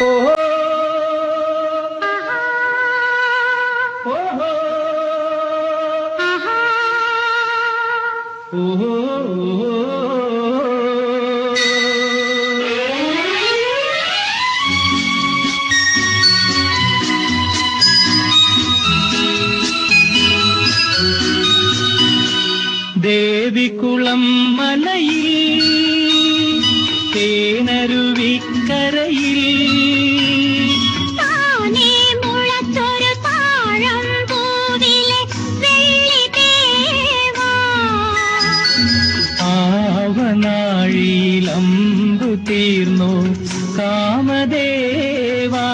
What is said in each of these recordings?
ഓഹോ ഓഹോ ഓഹോ ദേവികുളം മലയിൽ തേനരുവിക്കരയിൽ ആവനാഴിയിലമ്പു തീർന്നു കാമദേവാ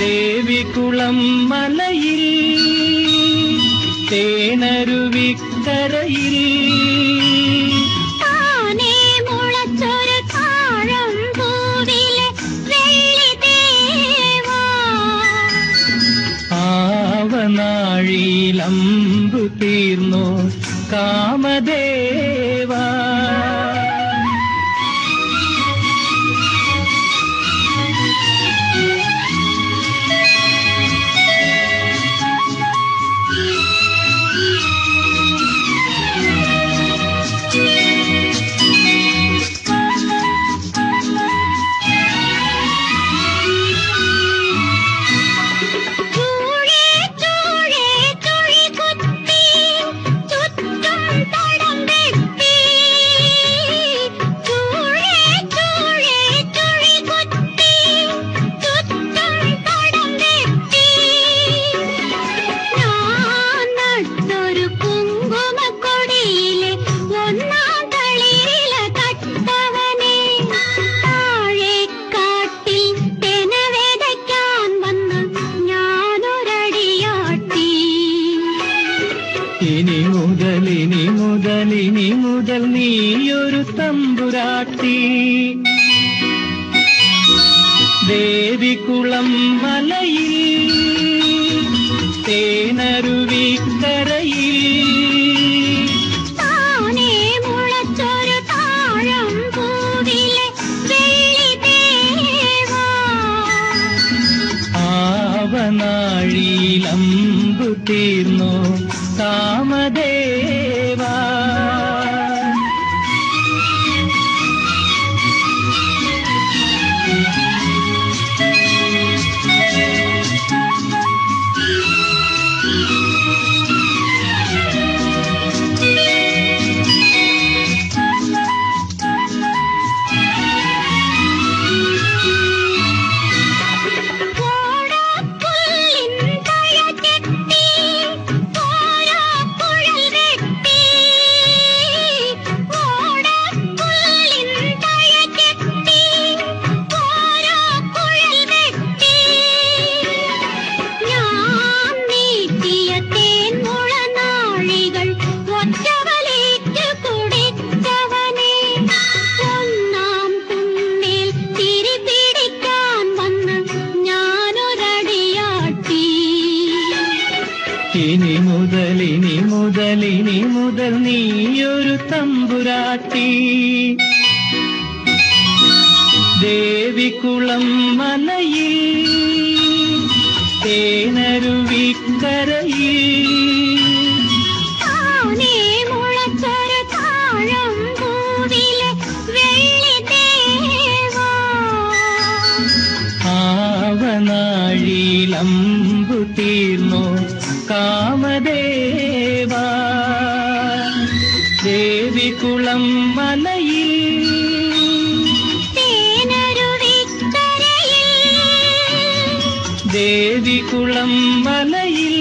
ദേവികുളം മലയിൽ തേനരുവിക്കരയിൽ. ആവനാഴിയിലമ്പു തീർന്നു കാമദേവാ ഇനി മുതൽ ഇനി മുതൽ ഇനി മുതൽ നീയൊരു തമ്പുരാട്ടി. ദേവികുളം മലയിൽ തേനരുവിക്കരയിൽ കരയിൽ. ആവനാഴിയിലമ്പു തീർന്നു. ഇനി മുതലിനി മുതലിനി മുതൽ നീയൊരു തമ്പുരാട്ടി ദേവികുളം മലയിൽ തേനരുവിക്കരയിൽ. ആവനാഴിയിലമ്പു തീർന്നു കാമദേവാ ദേവികുളം മലയിൽ ദേവികുളം മലയിൽ